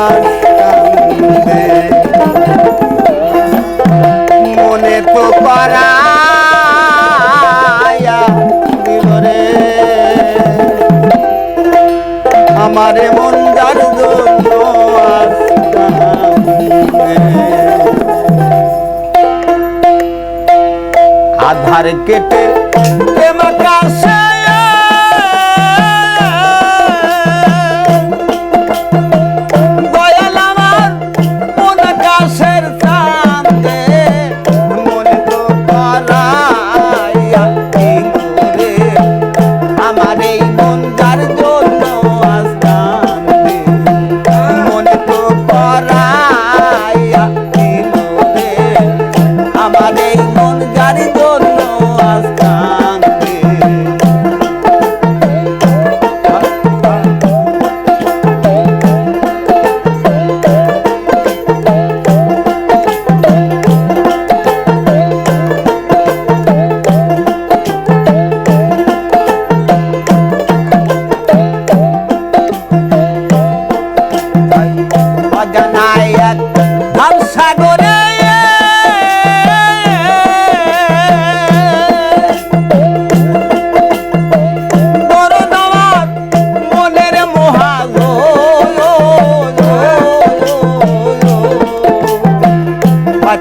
আর মনে তো পারায়া দিলরে আমারে মন যার আধার কেটে প্রেম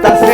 patas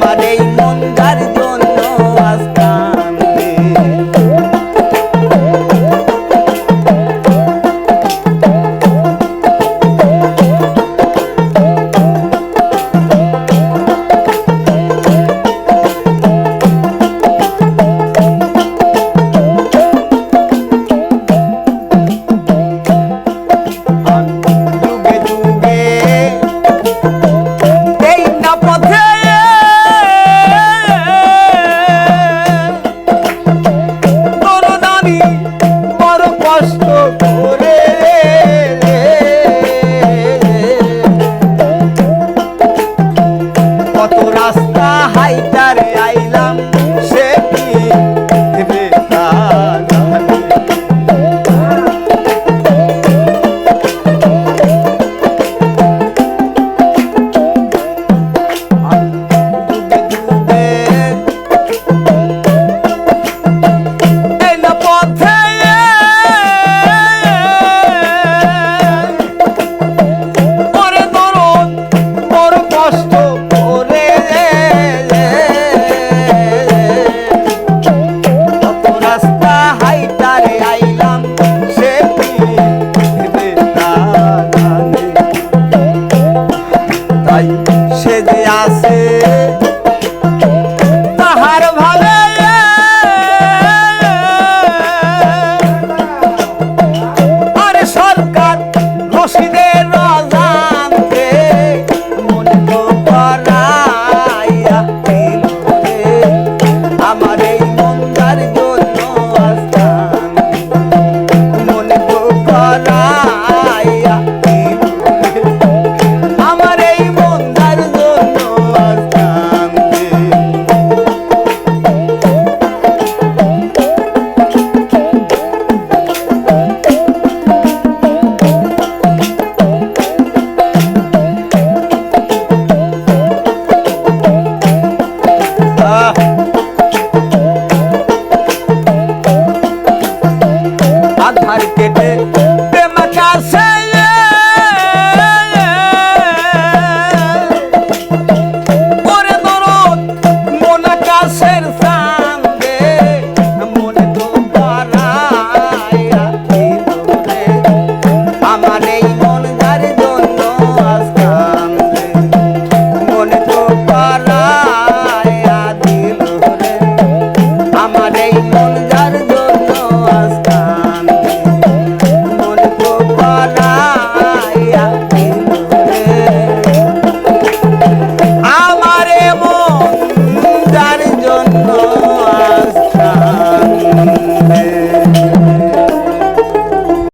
আমার মার্কেটে